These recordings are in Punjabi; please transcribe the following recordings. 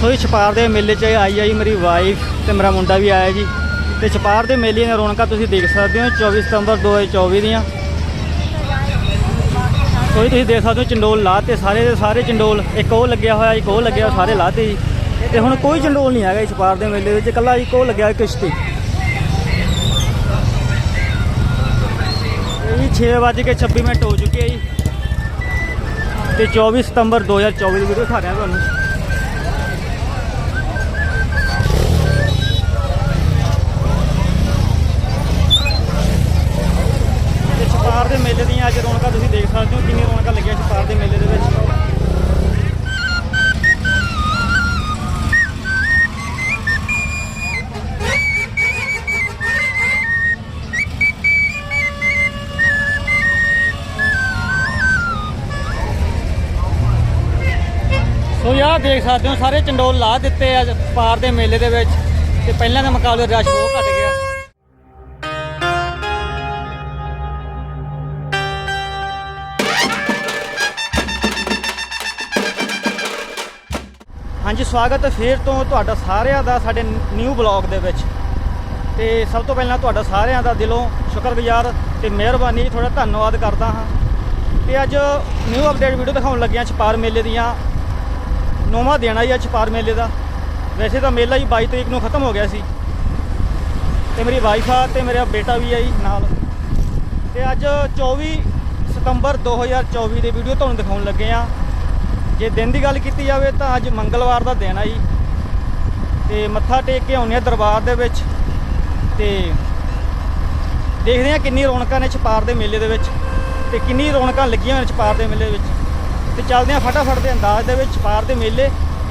ਸੋ ਇਹ ਛਪਾਰ ਦੇ ਮੇਲੇ 'ਚ ਆਈ ਆਈ ਮੇਰੀ ਵਾਈਫ ਤੇ ਮੇਰਾ ਮੁੰਡਾ ਵੀ ਆਇਆ ਜੀ। ਤੇ ਛਪਾਰ ਦੇ ਮੇਲੇ ਦੀਆਂ ਰੌਣਕਾਂ ਤੁਸੀਂ ਦੇਖ ਸਕਦੇ ਹੋ 24 ਸਤੰਬਰ 2024 ਦੀਆਂ। ਸੋ ਇਹ ਤੁਸੀਂ ਦੇਖ ਸਕਦੇ ਹੋ ਚੰਡੋਲ ਲਾਤੇ ਸਾਰੇ ਦੇ ਸਾਰੇ ਚੰਡੋਲ, ਇੱਕ ਉਹ ਲੱਗਿਆ ਹੋਇਆ, ਇੱਕ ਉਹ ਲੱਗਿਆ ਸਾਰੇ ਲਾਤੇ ਜੀ। ਤੇ ਹੁਣ ਕੋਈ ਚੰਡੋਲ ਨਹੀਂ ਹੈਗਾ ਇਸ ਛਪਾਰ ਦੇ ਮੇਲੇ ਵਿੱਚ, ਇਕੱਲਾ ਇੱਕ ਉਹ ਲੱਗਿਆ ਕਿਸ਼ਤੀ। ਇਹ 6:26 ਮਿੰਟ ਹੋ ਚੁੱਕੇ ਆ ਜੀ। ਤੇ 24 ਸਤੰਬਰ 2024 ਦੀ ਵੀਡੀਓ ਦਿਖਾ ਰਿਹਾ ਤੁਹਾਨੂੰ। ਮੇਲੇ ਦੀਆਂ ਅੱਜ ਰੌਣਕਾਂ ਤੁਸੀਂ ਦੇਖ ਸਕਦੇ ਹੋ ਕਿੰਨੀ ਰੌਣਕਾਂ ਲੱਗੀਆਂ ਛਪਾਰ ਦੇ ਮੇਲੇ ਦੇ ਵਿੱਚ। ਸੋ ਯਾਰ ਦੇਖ ਸਕਦੇ ਹੋ, ਸਾਰੇ ਚੰਡੋਲ ਲਾ ਦਿੱਤੇ ਆ ਪਾਰ ਦੇ ਮੇਲੇ ਦੇ ਵਿੱਚ। ਤੇ ਪਹਿਲਾਂ ਦੇ ਮੁਕਾਬਲੇ ਰਸ਼ ਬਹੁਤ ਘਟ ਗਿਆ। ਸਵਾਗਤ ਹੈ ਫੇਰ ਤੋਂ ਤੁਹਾਡਾ ਸਾਰਿਆਂ ਦਾ ਸਾਡੇ ਨਿਊ ਬਲੌਗ ਦੇ ਵਿੱਚ। ਤੇ ਸਭ ਤੋਂ ਪਹਿਲਾਂ ਤੁਹਾਡਾ ਸਾਰਿਆਂ ਦਾ ਦਿਲੋਂ ਸ਼ੁਕਰਗੁਜ਼ਾਰ ਤੇ ਮਿਹਰਬਾਨੀ ਤੁਹਾਡਾ ਧੰਨਵਾਦ ਕਰਦਾ ਹਾਂ। ਤੇ ਅੱਜ ਨਿਊ ਅਪਡੇਟ ਵੀਡੀਓ ਦਿਖਾਉਣ ਲੱਗਿਆ ਛਪਾਰ ਮੇਲੇ ਦੀਆਂ। ਨੌਵਾਂ ਦੇਣਾ ਹੀ ਆ ਛਪਾਰ ਮੇਲੇ ਦਾ। ਵੈਸੇ ਤਾਂ ਮੇਲਾ ਹੀ 22 ਤਰੀਕ ਨੂੰ ਖਤਮ ਹੋ ਗਿਆ ਸੀ। ਤੇ ਮੇਰੀ ਵਾਈਫ ਆ ਤੇ ਮੇਰਾ ਬੇਟਾ ਵੀ ਆ ਜੀ ਨਾਲ। ਤੇ ਅੱਜ 24 ਸਤੰਬਰ 2024 ਦੀ ਵੀਡੀਓ ਤੁਹਾਨੂੰ ਦਿਖਾਉਣ ਲੱਗੇ ਆ ਜੇ ਦਿਨ ਦੀ ਗੱਲ ਕੀਤੀ ਜਾਵੇ ਤਾਂ ਅੱਜ ਮੰਗਲਵਾਰ ਦਾ ਦਿਨ ਆ ਜੀ। ਤੇ ਮੱਥਾ ਟੇਕ ਕੇ ਆਉਂਦੇ ਆ ਦਰਬਾਰ ਦੇ ਵਿੱਚ। ਤੇ ਦੇਖਦੇ ਆ ਕਿੰਨੀ ਰੌਣਕਾਂ ਨੇ ਛਪਾਰ ਦੇ ਮੇਲੇ ਦੇ ਵਿੱਚ ਤੇ ਕਿੰਨੀ ਰੌਣਕਾਂ ਲੱਗੀਆਂ ਹੋਈਆਂ ਨੇ ਛਪਾਰ ਦੇ ਮੇਲੇ ਵਿੱਚ। ਤੇ ਚੱਲਦੇ ਆ ਫਟਾਫਟ ਦੇ ਅੰਦਾਜ਼ ਦੇ ਵਿੱਚ ਛਪਾਰ ਦੇ ਮੇਲੇ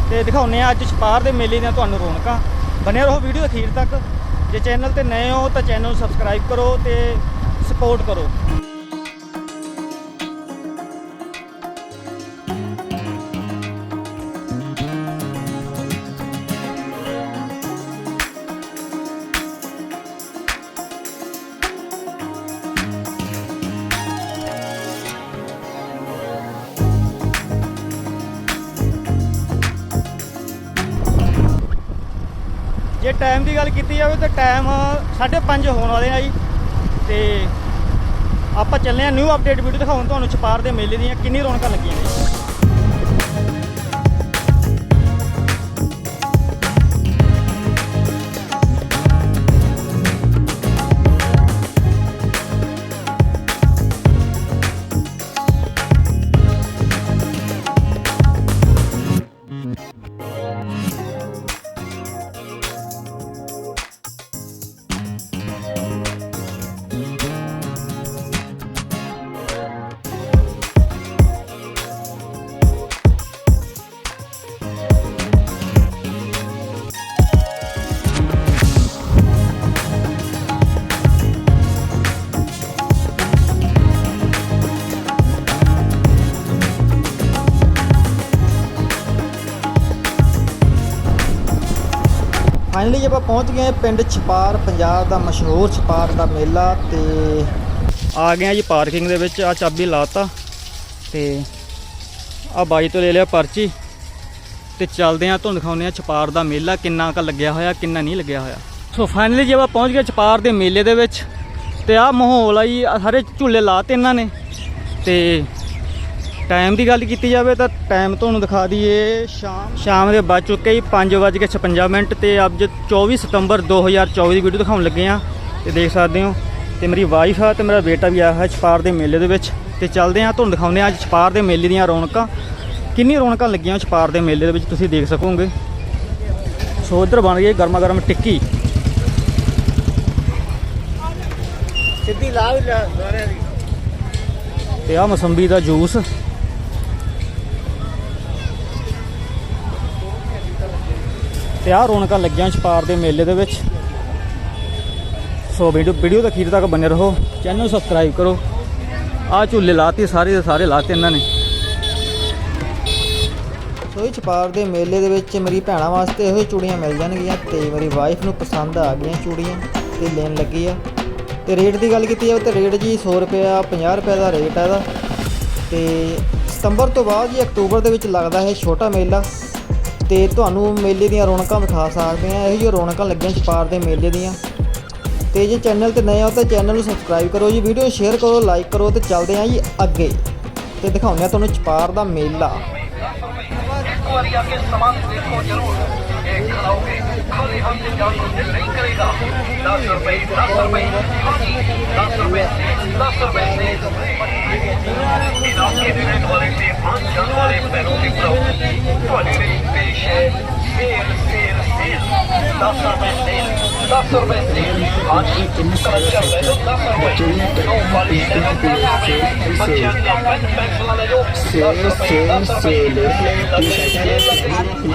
ਤੇ ਦਿਖਾਉਂਦੇ ਆ ਅੱਜ ਛਪਾਰ ਦੇ ਮੇਲੇ ਦੀਆਂ ਤੁਹਾਨੂੰ ਰੌਣਕਾਂ। ਬਨੇ ਰਹੋ ਵੀਡੀਓ ਅਖੀਰ ਤੱਕ। ਜੇ ਚੈਨਲ ਤੇ ਨਏ ਹੋ ਤਾਂ ਚੈਨਲ ਨੂੰ ਸਬਸਕ੍ਰਾਈਬ ਕਰੋ ਤੇ ਸਪੋਰਟ ਕਰੋ। ਜਾਵੇ ਤਾਂ ਟਾਈਮ 5:30 ਹੋਣ ਵਾਲੇ ਆ ਜੀ। ਤੇ ਆਪਾਂ ਚੱਲੇ ਆ ਨਿਊ ਅਪਡੇਟ ਵੀਡੀਓ ਦਿਖਾਉਣ, ਤੁਹਾਨੂੰ ਛਪਾਰ ਦੇ ਮੇਲੇ ਦੀਆਂ ਕਿੰਨੀ ਰੌਣਕਾਂ ਲੱਗੀਆਂ। ਫਾਈਨਲੀ ਆਪਾਂ ਪਹੁੰਚ ਗਏ ਪਿੰਡ ਛਪਾਰ, ਪੰਜਾਬ ਦਾ ਮਸ਼ਹੂਰ ਛਪਾਰ ਦਾ ਮੇਲਾ ਤੇ ਆ ਗਏ ਆ ਜੀ ਪਾਰਕਿੰਗ ਦੇ ਵਿੱਚ ਆ ਚਾਬੀ ਲਾਤਾ ਤੇ ਆ ਬਾਈ ਤੋਂ ਲੈ ਲਿਆ ਪਰਚੀ ਤੇ ਚੱਲਦੇ ਆ ਤੁਹਾਨੂੰ ਦਿਖਾਉਂਦੇ ਆ ਛਪਾਰ ਦਾ ਮੇਲਾ ਕਿੰਨਾ ਕ ਲੱਗਿਆ ਹੋਇਆ, ਕਿੰਨਾ ਨਹੀਂ ਲੱਗਿਆ ਹੋਇਆ। ਸੋ ਫਾਈਨਲੀ ਜੇ ਆਪਾਂ ਪਹੁੰਚ ਗਏ ਛਪਾਰ ਦੇ ਮੇਲੇ ਦੇ ਵਿੱਚ ਤੇ ਆ ਮਾਹੌਲ ਆ ਜੀ, ਆਹ ਸਾਰੇ ਝੂਲੇ ਲਾਤੇ ਇਹਨਾਂ ਨੇ ਤੇ ਟਾਈਮ ਦੀ ਗੱਲ ਕੀਤੀ ਜਾਵੇ ਤਾਂ ਟਾਈਮ ਤੁਹਾਨੂੰ ਦਿਖਾ ਦਈਏ ਸ਼ਾਮ ਸ਼ਾਮ ਦੇ ਵੱਜ ਚੁੱਕੇ ਹੀ 5:56 ਮਿੰਟ ਤੇ ਅੱਜ 24 ਸਤੰਬਰ 2024 ਦੀ ਵੀਡੀਓ ਦਿਖਾਉਣ ਲੱਗੇ ਆ ਤੇ ਦੇਖ ਸਕਦੇ ਹੋ ਤੇ ਮੇਰੀ ਵਾਈਫ ਆ ਤੇ ਮੇਰਾ ਬੇਟਾ ਵੀ ਆਇਆ ਹੈ ਛਪਾਰ ਦੇ ਮੇਲੇ ਦੇ ਵਿੱਚ ਤੇ ਚੱਲਦੇ ਆ ਤੁਹਾਨੂੰ ਦਿਖਾਉਂਦੇ ਆ ਅੱਜ ਛਪਾਰ ਦੇ ਮੇਲੇ ਦੀਆਂ ਰੌਣਕਾਂ। ਕਿੰਨੀ ਰੌਣਕਾਂ ਲੱਗੀਆਂ ਛਪਾਰ ਦੇ ਮੇਲੇ ਦੇ ਵਿੱਚ ਤੁਸੀਂ ਦੇਖ ਸਕੋਗੇ। ਸੋ ਇੱਧਰ ਬਣ ਗਈ ਗਰਮਾ ਗਰਮ ਟਿੱਕੀ। ਸਿੱਧੀ ਲਾ ਵੀ ਦੀ ਤੇ ਆ ਮਸੰਬੀ ਦਾ ਜੂਸ। ਤੇ ਆ ਰੌਣਕਾਂ ਲੱਗੀਆਂ ਛਪਾਰ ਦੇ ਮੇਲੇ ਦੇ ਵਿੱਚ। ਸੋ ਵੀਡੀਓ ਵੀਡੀਓ ਦਾ ਅਖੀਰ ਤੱਕ ਬਨੇ ਰਹੋ ਚੈਨਲ ਸਬਸਕ੍ਰਾਈਬ ਕਰੋ। ਆ ਝੂਲੇ ਲਾਤੇ, ਸਾਰੇ ਦੇ ਸਾਰੇ ਲਾਤੇ ਇਹਨਾਂ ਨੇ। ਸੋ ਇਹ ਛਪਾਰ ਦੇ ਮੇਲੇ ਦੇ ਵਿੱਚ ਮੇਰੀ ਭੈਣਾਂ ਵਾਸਤੇ ਇਹੋ ਹੀ ਚੂੜੀਆਂ ਮਿਲ ਜਾਣਗੀਆਂ ਤੇ ਮੇਰੀ ਵਾਈਫ ਨੂੰ ਪਸੰਦ ਆ ਗਈਆਂ ਚੂੜੀਆਂ ਤੇ ਲੈਣ ਲੱਗੀ ਆ। ਤੇ ਰੇਟ ਦੀ ਗੱਲ ਕੀਤੀ ਜਾਵੇ ਤਾਂ ਰੇਟ ਜੀ 100 ਰੁਪਿਆ 50 ਰੁਪਏ ਦਾ ਰੇਟ ਹੈ ਇਹਦਾ। ਤੇ ਸਤੰਬਰ ਤੋਂ ਬਾਅਦ ਜੀ ਅਕਤੂਬਰ ਦੇ ਵਿੱਚ ਲੱਗਦਾ ਹੈ ਛੋਟਾ ਮੇਲਾ। ਤੇ ਤੁਹਾਨੂੰ ਮੇਲੇ ਦੀਆਂ ਰੌਣਕਾਂ ਵਿਖਾ ਸਕਦੇ ਆ ਇਹੋ ਜਿਹੀਆਂ ਰੌਣਕਾਂ ਲੱਗੀਆਂ ਛਪਾਰ ਦੇ ਮੇਲੇ ਦੀਆਂ। ਤੇ ਜੇ ਚੈਨਲ ਤੇ ਨਏ ਹੋ ਤਾਂ ਚੈਨਲ ਨੂੰ ਸਬਸਕ੍ਰਾਈਬ ਕਰੋ ਜੀ। ਵੀਡੀਓ ਸ਼ੇਅਰ ਕਰੋ ਲਾਈਕ ਕਰੋ ਤੇ ਚੱਲਦੇ ਆਂ ਜੀ ਅੱਗੇ। ਤੇ ਦਿਖਾਉਂਦੇ ਆ ਤੁਹਾਨੂੰ ਛਪਾਰ ਦਾ ਮੇਲਾ। ਇੱਕ ਵਾਰੀ ਆ ਕੇ ਸਮਾਨ ਦੇਖੋ ਜਰੂਰ ਖਾਲੀ ਹੱਥ ਤੇ ਜਾਣ ਨੂੰ ਦਿਲ ਨਹੀਂ ਕਰੇਗਾ 10 ਰੁਪਏ 10 ਰੁਪਏ ਹਾਂਜੀ 10 ਰੁਪਏ 10 ਰੁਪਏ ਸੇ ਇਲਾਕੇ ਦੇ ਰਹਿਣ ਵਾਲੇ ਤੇ ਆਉਣ ਜਾਣ ਵਾਲੇ ਪੈਰੋਂ ਦੀ ਬਰੋ ਤੁਹਾਡੇ ਲਈ ਪੇਸ਼ ਹੈ ਸੇਲ ਸੇਲ ਸੇਲ 10 ਰੁਪਏ ਸੇਲ 10 ਰੁਪਏ ਸੇਲ ਹਾਂਜੀ ਕਲਚਰ ਲੈ ਲਓ 10 ਰੁਪਏ ਨੋ ਵਾਲੀ ਲੈ ਲਓ 10 ਰੁਪਏ ਬੱਚਿਆਂ ਦੀਆਂ ਪੈਨ ਪੈਨਸਲਾਂ ਲੈ ਲਓ 10 ਰੁਪਏ 10 ਰੁਪਏ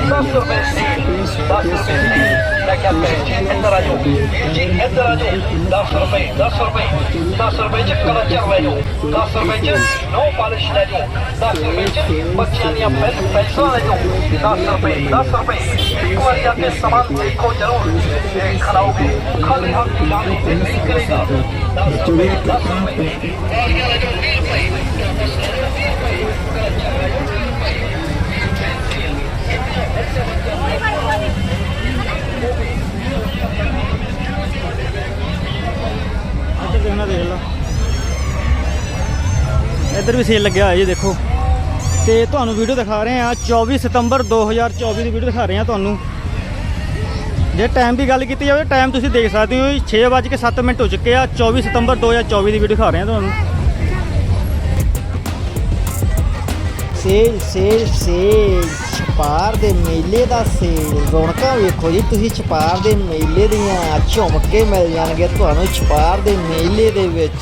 ਦਸ ਰੁਪਏ ਸੇਲ ਦਸ ਰੁਪਏ ਸੇਲ ਮੈਂ ਕਿਹਾ ਭੈਣ ਜੀ ਇੱਧਰ ਆ ਜਾਓ ਵੀਰ ਜੀ ਇੱਧਰ ਆ ਜਾਓ 10 ਰੁਪਏ 10 ਰੁਪਏ 10 ਰੁਪਏ ਚ ਕਲਚਰ ਲੈ ਜਾਓ 10 ਰੁਪਏ ਚ ਨੋ ਪਾਲਿਸ਼ ਲੈ ਜਾਓ 10 ਰੁਪਏ ਚ ਬੱਚਿਆਂ ਦੀਆਂ ਪੈਨ ਪੈਨਸਲਾਂ ਲੈ ਜਾਓ 10 ਰੁਪਏ 10 ਰੁਪਏ ਇੱਕ ਵਾਰੀ ਆ ਕੇ ਸਮਾਨ ਦੇਖੋ ਜਰੂਰ ਇਹ ਖਲਾਓਗੇ ਖਾਲੀ ਹੱਥ ਜਾਣ ਨੂੰ ਤੇ ਤੁਹਾਨੂੰ ਵੀਡੀਓ ਦਿਖਾ ਰਹੇ ਆ 24 ਸਤੰਬਰ 2024 ਦੀ ਵੀਡੀਓ ਦਿਖਾ ਰਹੇ ਆ ਤੁਹਾਨੂੰ। ਜੇ ਟਾਈਮ ਦੀ ਗੱਲ ਕੀਤੀ ਜਾਵੇ ਟਾਈਮ ਤੁਸੀਂ ਦੇਖ ਸਕਦੇ ਹੋ 6:07 ਮਿੰਟ ਹੋ ਚੁੱਕੇ ਆ। 24 ਸਤੰਬਰ 2024 ਦੀ ਵੀਡੀਓ ਦਿਖਾ ਰਹੇ ਆ ਤੁਹਾਨੂੰ। ਸੇਲ ਸੇਲ ਸੇਲ, ਛਪਾਰ ਦੇ ਮੇਲੇ ਦਾ ਸੇਲ। ਰੌਣਕਾਂ ਵੇਖੋ ਜੀ, ਤੁਸੀਂ ਛਪਾਰ ਦੇ ਮੇਲੇ ਦੀਆਂ ਝੁਮਕੇ ਮਿਲ ਜਾਣਗੇ ਤੁਹਾਨੂੰ, ਛਪਾਰ ਦੇ ਮੇਲੇ ਦੇ ਵਿੱਚ।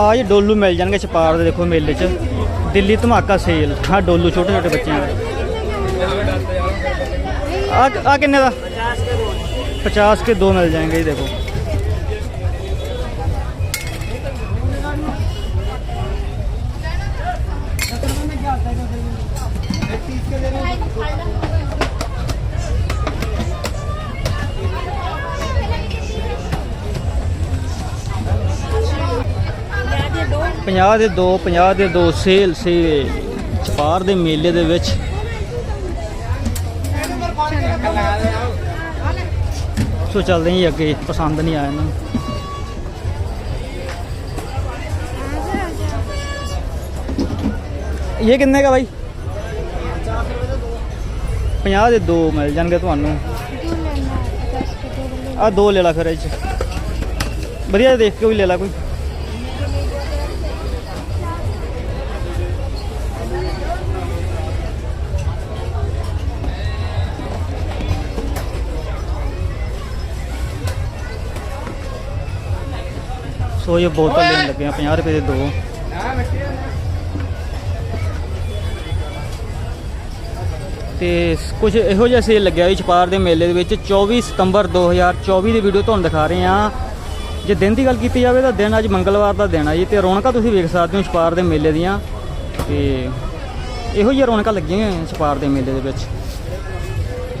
ਆ ਜੀ ਡੋਲੂ ਮਿਲ ਜਾਣਗੇ ਛਪਾਰ ਦੇ, ਦੇਖੋ ਮੇਲੇ 'ਚ। ਦਿੱਲੀ ਧਮਾਕਾ ਸੇਲ ਹਾਂ ਡੋਲੂ, ਛੋਟੇ ਛੋਟੇ ਬੱਚਿਆਂ ਦੇ। ਆ ਆ ਕਿੰਨੇ ਦਾ? 50 ਕੇ ਦੋ ਮਿਲ ਜਾਣਗੇ ਜੀ, ਦੇਖੋ। ਪੰਜਾਹ ਦੇ ਦੋ 50 ਦੇ ਦੋ ਸੇਲ ਸੇਲ ਛਪਾਰ ਦੇ ਮੇਲੇ ਦੇ ਵਿੱਚ। ਸੋ ਚੱਲਦੇ ਹਾਂ ਅੱਗੇ ਪਸੰਦ ਨਹੀਂ ਆਇਆ ਇਹਨਾਂ ਨੂੰ। ਇਹ ਕਿੰਨੇ ਦਾ ਬਾਈ? 50 ਦੇ ਦੋ ਮਿਲ ਜਾਣਗੇ ਤੁਹਾਨੂੰ। ਆ ਦੋ ਲੈ ਲਾ ਫਿਰ ਇਹ ਚ। ਵਧੀਆ ਦੇਖ ਕੇ ਵੀ ਲੈ ਲਾ ਕੋਈ। ਸੋ ਇਹ ਬੋਤਲ ਲੈਣ ਲੱਗੇ ਆ 50 ਰੁਪਏ ਦੇ ਦੋ। ਤੇ ਕੁਝ ਇਹੋ ਜਿਹਾ ਸੇਲ ਲੱਗਿਆ ਹੋਈ ਛਪਾਰ ਦੇ ਮੇਲੇ ਦੇ ਵਿੱਚ 24 ਸਤੰਬਰ 2024 ਦੀ ਵੀਡੀਓ ਤੁਹਾਨੂੰ ਦਿਖਾ ਰਹੇ ਆ ਜੇ ਦਿਨ ਦੀ ਗੱਲ ਕੀਤੀ ਜਾਵੇ ਤਾਂ ਦਿਨ ਅੱਜ ਮੰਗਲਵਾਰ ਦਾ ਦਿਨ ਆ ਜੀ ਤੇ ਰੌਣਕਾਂ ਤੁਸੀਂ ਵੇਖ ਸਕਦੇ ਹੋ ਛਪਾਰ ਦੇ ਮੇਲੇ ਦੀਆਂ। ਤੇ ਇਹੋ ਜਿਹੀਆਂ ਰੌਣਕਾਂ ਲੱਗੀਆਂ ਹੋਈਆਂ ਛਪਾਰ ਦੇ ਮੇਲੇ ਦੇ ਵਿੱਚ।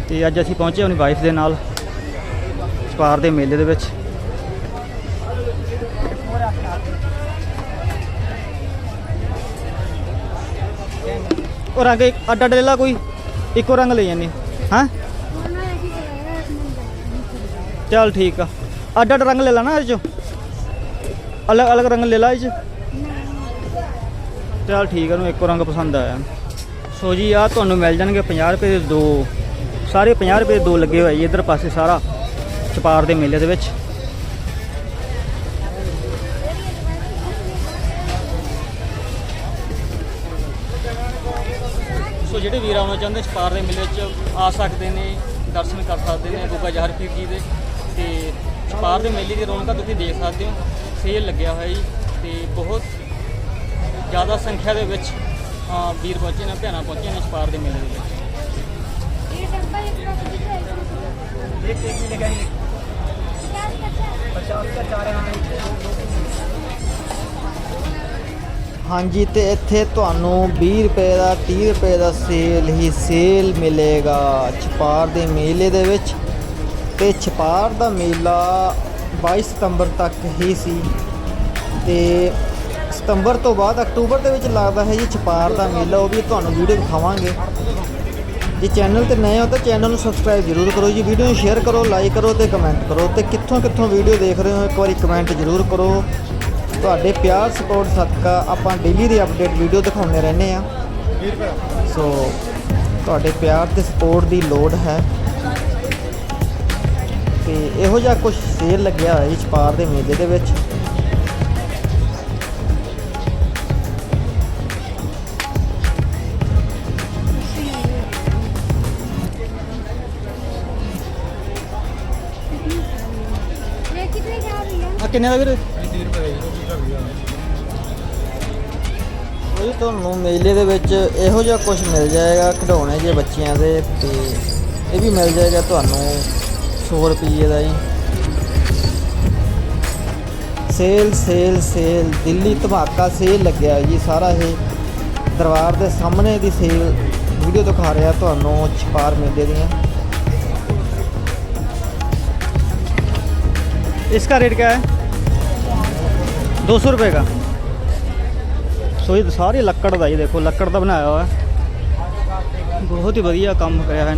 ਤੇ ਅੱਜ ਅਸੀਂ ਪਹੁੰਚੇ ਆਪਣੀ ਵਾਈਫ ਦੇ ਨਾਲ ਛਪਾਰ ਦੇ ਮੇਲੇ ਦੇ ਵਿੱਚ। ਉਹ ਰੰਗ ਇੱਕ ਅੱਡ ਅੱਡ ਲੈ ਲਾ ਕੋਈ, ਇੱਕੋ ਰੰਗ ਲੈ ਜਾਂਦੇ। ਹਾਂ? ਚੱਲ ਠੀਕ ਆ। ਅੱਡ ਅੱਡ ਰੰਗ ਲੈ ਲਾ ਨਾ ਇਹ ਚੋਂ। ਅਲੱਗ ਅਲੱਗ ਰੰਗ ਲੈ ਲਾ ਇਹ ਚ। ਚੱਲ ਠੀਕ ਆ ਨੂੰ ਇੱਕੋ ਰੰਗ ਪਸੰਦ ਆਇਆ। ਸੋ ਜੀ ਆ ਤੁਹਾਨੂੰ ਮਿਲ ਜਾਣਗੇ 50 ਰੁਪਏ ਦੇ ਦੋ। ਸਾਰੇ 50 ਰੁਪਏ ਦੇ ਦੋ ਲੱਗੇ ਹੋਏ ਜੀ ਇਧਰ ਪਾਸੇ ਸਾਰਾ। ਚਪਾਰ ਦੇ ਮੇਲੇ ਦੇ ਵਿੱਚ ਸੋ ਜਿਹੜੇ ਵੀਰ ਆਉਣਾ ਚਾਹੁੰਦੇ ਛਪਾਰ ਦੇ ਮੇਲੇ 'ਚ ਆ ਸਕਦੇ ਨੇ ਦਰਸ਼ਨ ਕਰ ਸਕਦੇ ਨੇ ਗੁੱਗਾ ਜਹਰ ਪੀਰ ਜੀ ਦੇ ਤੇ ਛਪਾਰ ਦੇ ਮੇਲੇ ਦੀ ਰੌਣਕਾਂ ਤੁਸੀਂ ਦੇਖ ਸਕਦੇ ਹੋ ਸੇਲ ਲੱਗਿਆ ਹੋਇਆ ਜੀ ਤੇ ਬਹੁਤ ਜ਼ਿਆਦਾ ਸੰਖਿਆ ਦੇ ਵਿੱਚ ਅ, ਵੀਰ ਪਹੁੰਚੇ ਨੇ ਭੈਣਾਂ ਪਹੁੰਚੀਆਂ ਨੇ ਛਪਾਰ ਦੇ ਮੇਲੇ ਦੇ ਵਿੱਚ ये डब्बा एक रख दीजिए ਇੱਕ ਇੱਕ ਮਿਲੇਗਾ ਜੀ पचास का चार 50 ਦਾ 4 ਹਾਂਜੀ, ਤੇ ਇੱਥੇ ਤੁਹਾਨੂੰ 20 ਰੁਪਏ ਦਾ 30 ਰੁਪਏ ਦਾ ਸੇਲ ਹੀ ਸੇਲ ਮਿਲੇਗਾ ਛਪਾਰ ਦੇ ਮੇਲੇ ਦੇ ਵਿੱਚ। ਤੇ ਛਪਾਰ ਦਾ ਮੇਲਾ 22 ਸਤੰਬਰ ਤੱਕ ਹੀ ਸੀ। ਤੇ ਸਤੰਬਰ ਤੋਂ ਬਾਅਦ ਅਕਤੂਬਰ ਦੇ ਵਿੱਚ ਲੱਗਦਾ ਹੈ ਜੀ ਛਪਾਰ ਦਾ ਮੇਲਾ, ਉਹ ਵੀ ਤੁਹਾਨੂੰ ਵੀਡੀਓ ਦਿਖਾਵਾਂਗੇ। ਜੇ ਚੈਨਲ ਤੇ ਨਏ ਹੋ ਤਾਂ ਚੈਨਲ ਨੂੰ ਸਬਸਕ੍ਰਾਈਬ ਜ਼ਰੂਰ ਕਰੋ ਜੀ, ਵੀਡੀਓ ਨੂੰ ਸ਼ੇਅਰ ਕਰੋ, ਲਾਈਕ ਕਰੋ ਤੇ ਕਮੈਂਟ ਕਰੋ ਤੇ ਕਿੱਥੋਂ ਕਿੱਥੋਂ ਵੀਡੀਓ ਦੇਖ ਰਹੇ ਹੋ, ਇੱਕ ਵਾਰੀ ਕਮੈਂਟ ਜ਼ਰੂਰ ਕਰੋ। ਤੁਹਾਡੇ ਪਿਆਰ ਸਪੋਰਟ ਸਦਕਾ ਆਪਾਂ ਡੇਲੀ ਦੇ ਅਪਡੇਟ ਵੀਡੀਓ ਦਿਖਾਉਂਦੇ ਰਹਿੰਦੇ ਆ ਸੋ ਤੁਹਾਡੇ ਪਿਆਰ ਤੇ ਸਪੋਰਟ ਦੀ ਲੋੜ ਹੈ। ਤੇ ਇਹੋ ਜਿਹਾ ਕੁਝ ਸੇਲ ਲੱਗਿਆ ਹੋਇਆ ਜੀ ਛਪਾਰ ਦੇ ਮੇਲੇ ਦੇ ਵਿੱਚ। ਕਿੰਨੇ ਦਾ ਵੀਰੇ? ਉਹ ਤੁਹਾਨੂੰ ਮੇਲੇ ਦੇ ਵਿੱਚ ਇਹੋ ਜਿਹਾ ਕੁਝ ਮਿਲ ਜਾਏਗਾ ਖਿਡੌਣੇ ਜੇ ਬੱਚਿਆਂ ਦੇ ਤੇ ਇਹ ਵੀ ਮਿਲ ਜਾਏਗਾ ਤੁਹਾਨੂੰ 100 ਰੁਪਏ ਦਾ ਜੀ ਸੇਲ ਸੇਲ ਸੇਲ ਦਿੱਲੀ ਧਮਾਕਾ ਸੇਲ ਲੱਗਿਆ ਹੈ ਜੀ ਸਾਰਾ ਇਹ ਦਰਬਾਰ ਦੇ ਸਾਹਮਣੇ ਦੀ ਸੇਲ ਵੀਡੀਓ ਦਿਖਾ ਰਿਹਾ ਤੁਹਾਨੂੰ ਛਪਾਰ ਮੇਲੇ ਦੀਆਂ इसका रेट क्या है दो सौ रुपये का। सो ये तो सारी लक्कड़ का ही देखो, लक्ड़ का बनाया हुआ बहुत ही बढ़िया काम कराया है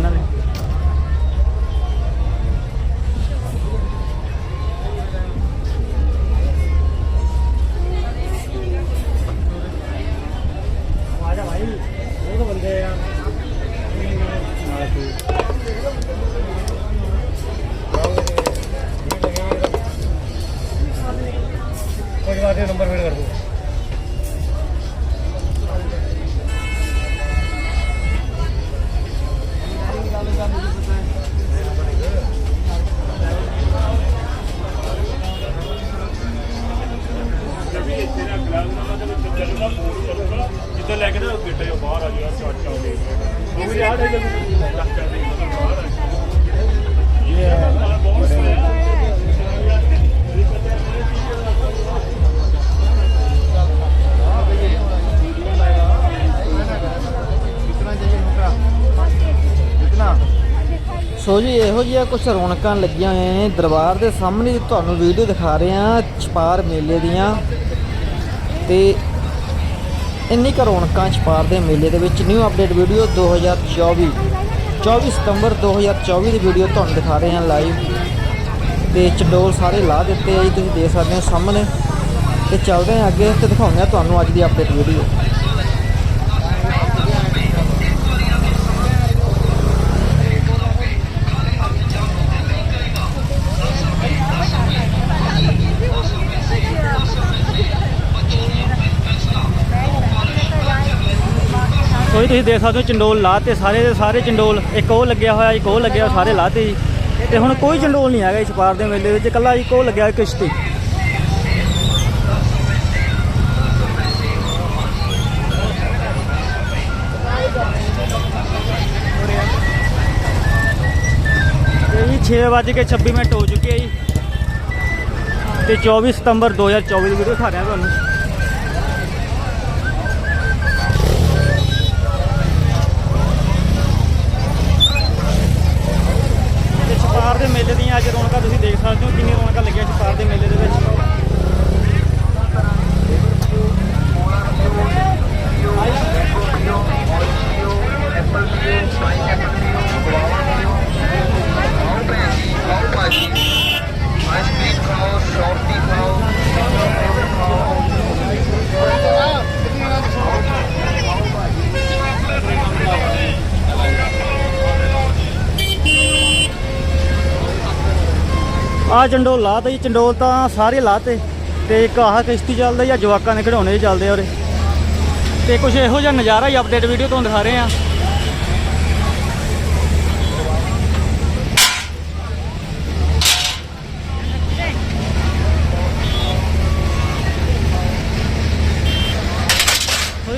ਸੋ ਜੀ, ਇਹੋ ਜਿਹੀਆਂ ਕੁਝ ਰੌਣਕਾਂ ਲੱਗੀਆਂ ਹੋਈਆਂ ਨੇ। ਦਰਬਾਰ ਦੇ ਸਾਹਮਣੇ ਤੁਹਾਨੂੰ ਵੀਡੀਓ ਦਿਖਾ ਰਹੇ ਹਾਂ, ਛਪਾਰ ਮੇਲੇ ਦੀਆਂ। ਤੇ ਇੰਨੀ ਕੁ ਰੌਣਕਾਂ ਛਪਾਰ ਦੇ ਮੇਲੇ ਦੇ ਵਿੱਚ ਨਿਊ ਅਪਡੇਟ ਵੀਡੀਓ 2024 24 ਸਤੰਬਰ 2024 ਦੀ ਵੀਡੀਓ ਤੁਹਾਨੂੰ ਦਿਖਾ ਰਹੇ ਹਾਂ ਲਾਈਵ ਤੇ ਚੰਡੋਲ ਸਾਰੇ ਲਾ ਦਿੱਤੇ ਆ ਜੀ, ਤੁਸੀਂ ਦੇਖ ਸਕਦੇ ਹੋ ਸਾਹਮਣੇ। ਤੇ ਚੱਲਦੇ ਹਾਂ ਅੱਗੇ ਤੇ ਦਿਖਾਉਂਦੇ ਹਾਂ ਤੁਹਾਨੂੰ ਅੱਜ ਦੀ ਅਪਡੇਟ ਵੀਡੀਓ ਸੋ ਤੁਸੀਂ ਦੇਖ ਸਕਦੇ ਹੋ ਚੰਡੋਲ ਲਾਤੇ ਸਾਰੇ ਦੇ ਸਾਰੇ ਚੰਡੋਲ, ਇੱਕ ਉਹ ਲੱਗਿਆ ਹੋਇਆ, ਇੱਕ ਉਹ ਲੱਗਿਆ ਸਾਰੇ ਲਾਤੇ ਜੀ। ਤੇ ਹੁਣ ਕੋਈ ਚੰਡੋਲ ਨਹੀਂ ਹੈਗਾ ਇਸ ਪਾਰ ਦੇ ਮੇਲੇ ਵਿੱਚ, ਇਕੱਲਾ ਇੱਕ ਉਹ ਲੱਗਿਆ ਕਿਸ਼ਤੀ। ਤੇ ਜੀ 6:26 ਮਿੰਟ ਹੋ ਚੁੱਕੇ ਆ ਜੀ। ਤੇ 24 ਸਤੰਬਰ 2024 ਦੀ ਵੀਡੀਓ ਦਿਖਾ ਰਿਹਾ ਤੁਹਾਨੂੰ। ਅੱਜ ਰੌਣਕਾਂ ਤੁਸੀਂ ਦੇਖ ਸਕਦੇ ਹੋ ਕਿੰਨੀ ਰੌਣਕਾਂ ਲੱਗੀਆਂ ਛਪਾਰ ਦੇ ਮੇਲੇ ਦੇ ਵਿੱਚ। ਆਈਸਕ੍ਰੀਮ ਖਾਓ ਸ਼ੌਰਟੀ ਖਾਓ ਆ ਚੰਡੋਲ ਲਾਤੇ ਜੀ, ਚੰਡੋਲ ਤਾਂ ਸਾਰੇ ਲਾਤੇ ਤੇ ਇੱਕ ਆਹ ਕਿਸ਼ਤੀ ਚੱਲਦਾ ਜਾਂ ਜਵਾਕਾਂ ਦੇ ਖਿਡੌਣੇ ਚੱਲਦੇ ਆ ਉਰੇ। ਤੇ ਕੁਝ ਇਹੋ ਜਿਹਾ ਨਜ਼ਾਰਾ ਹੀ ਅਪਡੇਟ ਵੀਡੀਓ ਤੁਹਾਨੂੰ ਦਿਖਾ ਰਹੇ ਆ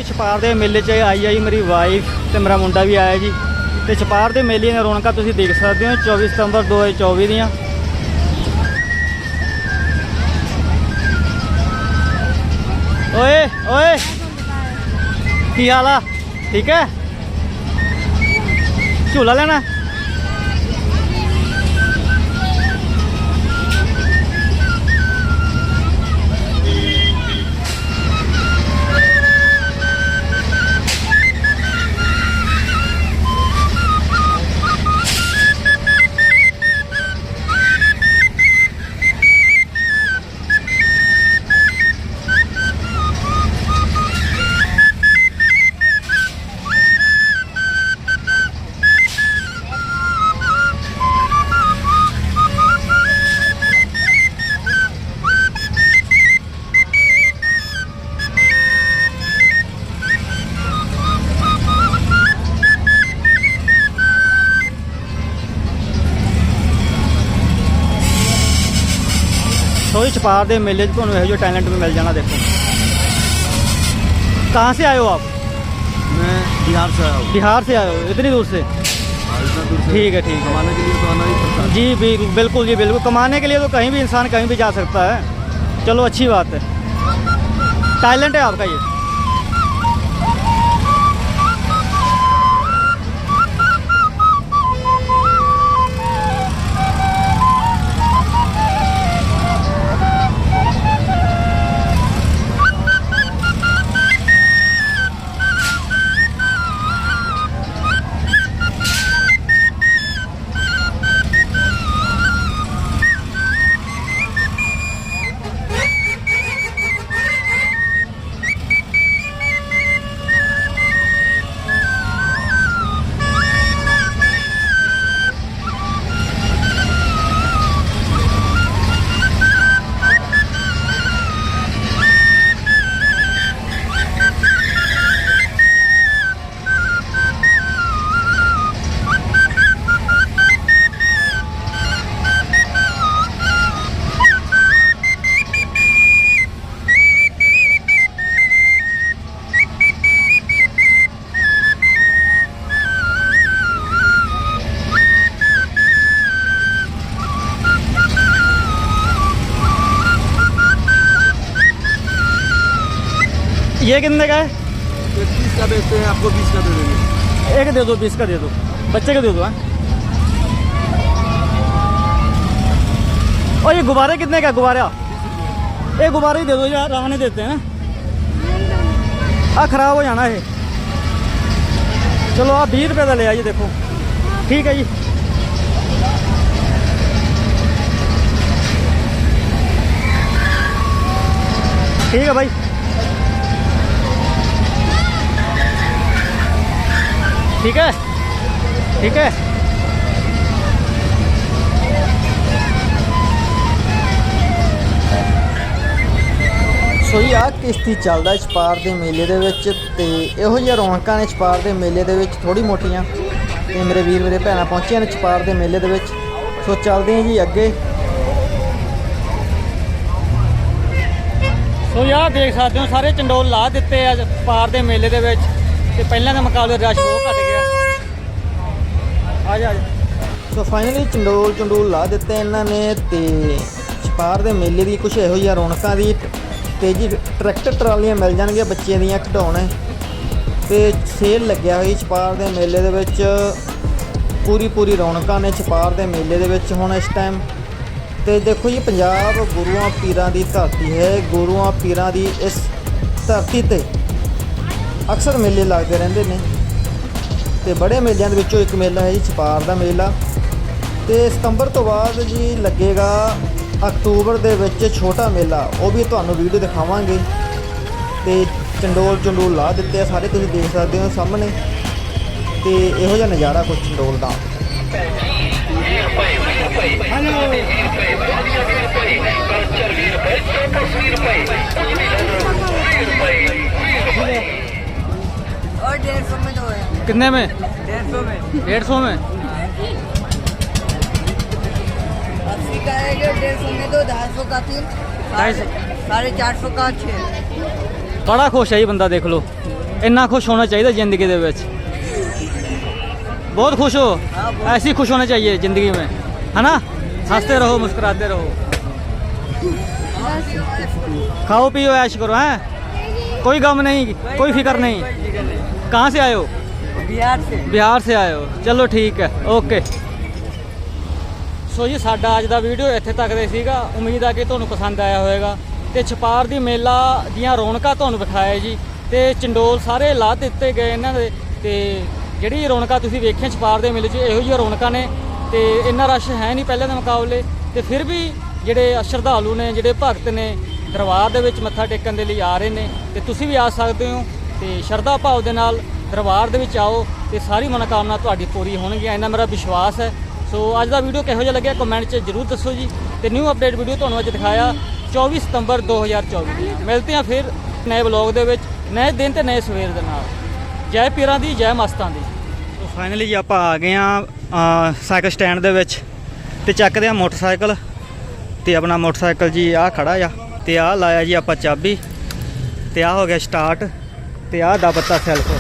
ਛਪਾਰ ਦੇ ਮੇਲੇ 'ਚ ਆਈ ਆ ਜੀ ਮੇਰੀ ਵਾਈਫ ਤੇ ਮੇਰਾ ਮੁੰਡਾ ਵੀ ਆਇਆ ਜੀ। ਤੇ ਛਪਾਰ ਦੇ ਮੇਲੇ ਦੀਆਂ ਰੌਣਕਾਂ ਤੁਸੀਂ ਦੇਖ ਸਕਦੇ ਹੋ 24 ਸਤੰਬਰ 2024 ਦੀਆਂ। ਓਏ ਓਏ। ਕੀ ਹਾਲ ਆ? ਠੀਕ ਹੈ? ਝੂਲਾ ਲੈਣਾ? ਸੋਈ ਛਪਾਰ ਦੇ ਮੇਲੇ 'ਚ ਤੁਹਾਨੂੰ ਇਹੋ ਜਿਹਾ ਟੈਲੈਂਟ ਵੀ ਮਿਲ ਜਾਣਾ ਦੇਖੋ कहाँ से आए हो आप मैं बिहार से आया हूँ बिहार से आए हो इतनी दूर से इतना दूर से ठीक है ठीक है कमाने के लिए तो आना ही पड़ता है जी भी- बिल्कुल जी बिल्कुल कमाने के लिए तो कहीं भी इंसान कहीं भी जा सकता है चलो अच्छी बात है टैलेंट है आपका ये ये कितने का है? बीस का बेचते हैं आपको बीस का दे देंगे। एक दे दो बीस का दे दो। बच्चे का दे दो हाँ। और ये गुब्बारे कितने का गुब्बारा? ये गुब्बारे ही दे दो यार रहने देते हैं ना। आ खराब हो जाना है चलो आप बीस रुपये का ले आइए देखो। ठीक है जी। ठीक है भाई। ठीक है ठीक है ਸੋ ਜੀ ਆਹ ਕਿਸ਼ਤੀ ਚੱਲਦਾ ਛਪਾਰ ਦੇ ਮੇਲੇ ਦੇ ਵਿੱਚ ਤੇ ਇਹੋ ਜਿਹੀਆਂ ਰੌਣਕਾਂ ਨੇ ਛਪਾਰ ਦੇ ਮੇਲੇ ਦੇ ਵਿੱਚ ਥੋੜੀ ਮੋਟੀਆਂ ਤੇ ਮੇਰੇ ਵੀਰ ਮੇਰੇ ਭੈਣਾਂ ਪਹੁੰਚੀਆਂ ਨੇ ਛਪਾਰ ਦੇ ਮੇਲੇ ਦੇ ਵਿੱਚ ਸੋ ਚੱਲਦੇ ਹਾਂ ਜੀ ਅੱਗੇ ਸੋ ਯਾਰ ਦੇਖ ਸਕਦੇ ਹੋ ਸਾਰੇ ਚੰਡੋਲ ਲਾ ਦਿੱਤੇ ਆ ਪਾਰ ਦੇ ਮੇਲੇ ਦੇ ਵਿੱਚ ਤੇ ਪਹਿਲਾਂ ਦੇ ਮੁਕਾਬਲੇ ਰਸ਼ ਬਹੁਤ ਘਟ ਗਿਆ ਆ ਜਾ ਆ ਜਾ ਸੋ ਫਾਈਨਲੀ ਚੰਡੋਲ ਚੰਡੋਲ ਲਾ ਦਿੱਤੇ ਇਹਨਾਂ ਨੇ ਤੇ ਛਪਾਰ ਦੇ ਮੇਲੇ ਦੀ ਕੁਝ ਇਹੋ ਜਿਹੀਆਂ ਰੌਣਕਾਂ ਦੀ ਤੇ ਜੀ ਟਰੈਕਟਰ ਟਰਾਲੀਆਂ ਮਿਲ ਜਾਣਗੀਆਂ ਬੱਚਿਆਂ ਦੀਆਂ ਖਿਡੌਣੇ। ਤੇ ਸੇਲ ਲੱਗਿਆ ਹੋਈ ਛਪਾਰ ਦੇ ਮੇਲੇ ਦੇ ਵਿੱਚ। ਪੂਰੀ ਪੂਰੀ ਰੌਣਕਾਂ ਨੇ ਛਪਾਰ ਦੇ ਮੇਲੇ ਦੇ ਵਿੱਚ ਹੁਣ ਇਸ ਟਾਈਮ ਤੇ ਦੇਖੋ ਜੀ, ਪੰਜਾਬ ਗੁਰੂਆਂ ਪੀਰਾਂ ਦੀ ਧਰਤੀ ਹੈ। ਗੁਰੂਆਂ ਪੀਰਾਂ ਦੀ ਇਸ ਧਰਤੀ ਤੇ ਅਕਸਰ ਮੇਲੇ ਲੱਗਦੇ ਰਹਿੰਦੇ ਨੇ। ਤੇ ਬੜੇ ਮੇਲਿਆਂ ਦੇ ਵਿੱਚੋਂ ਇੱਕ ਮੇਲਾ ਹੈ ਜੀ, ਛਪਾਰ ਦਾ ਮੇਲਾ। ਤੇ ਸਤੰਬਰ ਤੋਂ ਬਾਅਦ ਜੀ ਲੱਗੇਗਾ ਅਕਤੂਬਰ ਦੇ ਵਿੱਚ ਛੋਟਾ ਮੇਲਾ। ਉਹ ਵੀ ਤੁਹਾਨੂੰ ਵੀਡੀਓ ਦਿਖਾਵਾਂਗੇ। ਤੇ ਚੰਡੋਲ ਚੰਡੋਲ ਲਾ ਦਿੱਤੇ ਆ ਸਾਰੇ, ਤੁਸੀਂ ਦੇਖ ਸਕਦੇ ਹੋ ਸਾਹਮਣੇ। ਤੇ ਇਹੋ ਜਿਹਾ ਨਜ਼ਾਰਾ ਕੁਝ ਚੰਡੋਲ ਦਾ। ਭੈਣ कितने में? डेढ़ सौ में। डेढ़ सौ में? अस्सी का है डेढ़ सौ में तो ढाई सौ का तीन ढाई सौ। साढ़े चार सौ का छः बड़ा खुश है ये बंदा देख लो। इन्ना खुश होना चाहिए ज़िंदगी के बहुत खुश हो। हाँ, ऐसे खुश होना चाहिए ज़िंदगी में। है ना? हँसते रहो मुस्कुराते रहो। खाओ पियो ऐश करो हैं? कोई गम नहीं। कोई फ़िक्र नहीं। कहाँ से आए हो? ਬਿਹਾਰ ਸੇ। ਬਿਹਾਰ ਸੇ ਆਏ ਹੋ। ਚਲੋ ਠੀਕ ਹੈ। ਓਕੇ ਸੋ ਜੀ, ਸਾਡਾ ਅੱਜ ਦਾ ਵੀਡੀਓ ਇੱਥੇ ਤੱਕ ਦੇ ਸੀਗਾ। ਉਮੀਦ ਆ ਕਿ ਤੁਹਾਨੂੰ ਪਸੰਦ ਆਇਆ ਹੋਵੇਗਾ। ਤੇ ਛਪਾਰ ਦੀ ਮੇਲਾ ਦੀਆਂ ਰੌਣਕਾਂ ਤੁਹਾਨੂੰ ਵਿਖਾਇਆ ਜੀ। ਤੇ ਚੰਡੋਲ ਸਾਰੇ ਲਾ ਦਿੱਤੇ ਗਏ ਇਹਨਾਂ ਦੇ। ਤੇ ਜਿਹੜੀ ਰੌਣਕਾਂ ਤੁਸੀਂ ਵੇਖੀਆਂ ਛਪਾਰ ਦੇ ਮੇਲੇ 'ਚ, ਇਹੋ ਜਿਹੀਆਂ ਰੌਣਕਾਂ ਨੇ। ਤੇ ਇੰਨਾ ਰਸ਼ ਹੈ ਨਹੀਂ ਪਹਿਲਾਂ ਦੇ ਮੁਕਾਬਲੇ। ਤੇ ਫਿਰ ਵੀ ਜਿਹੜੇ ਸ਼ਰਧਾਲੂ ਨੇ, ਜਿਹੜੇ ਭਗਤ ਨੇ, ਦਰਬਾਰ ਦੇ ਵਿੱਚ ਮੱਥਾ ਟੇਕਣ ਦੇ ਲਈ ਆ ਰਹੇ ਨੇ। ਤੇ ਤੁਸੀਂ ਵੀ ਆ ਸਕਦੇ ਹੋ। ਤੇ ਸ਼ਰਧਾ ਭਾਵ ਦੇ ਨਾਲ ਦਰਬਾਰ ਦੇ ਵਿੱਚ ਆਓ ਤੇ ਸਾਰੀ ਮਨੋਕਾਮਨਾ ਤੁਹਾਡੀ ਪੂਰੀ ਹੋਣਗੀਆਂ। ਇਹਨਾਂ ਮੇਰਾ ਵਿਸ਼ਵਾਸ ਹੈ। ਸੋ ਅੱਜ ਦਾ ਵੀਡੀਓ ਕਿਹੋ ਜਿਹਾ ਲੱਗਿਆ ਕਮੈਂਟ 'ਚ ਜਰੂਰ ਦੱਸੋ ਜੀ। ਤੇ ਨਿਊ ਅਪਡੇਟ ਵੀਡੀਓ ਤੁਹਾਨੂੰ ਅੱਜ ਦਿਖਾਇਆ 24 ਸਤੰਬਰ 2024 ਦੀ ਮਿਲਦੇ ਹਾਂ ਫਿਰ ਨਏ ਵਲੌਗ ਦੇ ਵਿੱਚ। ਨਏ ਦਿਨ ਤੇ ਨਏ ਸਵੇਰ ਦੇ ਨਾਲ। ਜੈ ਪੀਰਾਂ ਦੀ, ਜੈ ਮਸਤਾਂ ਦੀ। ਸੋ ਫਾਈਨਲੀ ਜੀ ਆਪਾਂ ਆ ਗਏ ਆ ਸਾਈਕਲ ਸਟੈਂਡ ਦੇ ਵਿੱਚ ਤੇ ਚੱਕਦੇ ਆ ਮੋਟਰਸਾਈਕਲ। ਤੇ ਆਪਣਾ ਮੋਟਰਸਾਈਕਲ ਜੀ ਆ ਖੜਾ ਆ ਤੇ ਆ ਲਾਇਆ ਜੀ ਆਪਾਂ ਚਾਬੀ। ਤੇ ਆ ਹੋ ਗਿਆ ਸਟਾਰਟ ਤੇ ਆ ਦੱਬਤਾ ਸੈਲਫ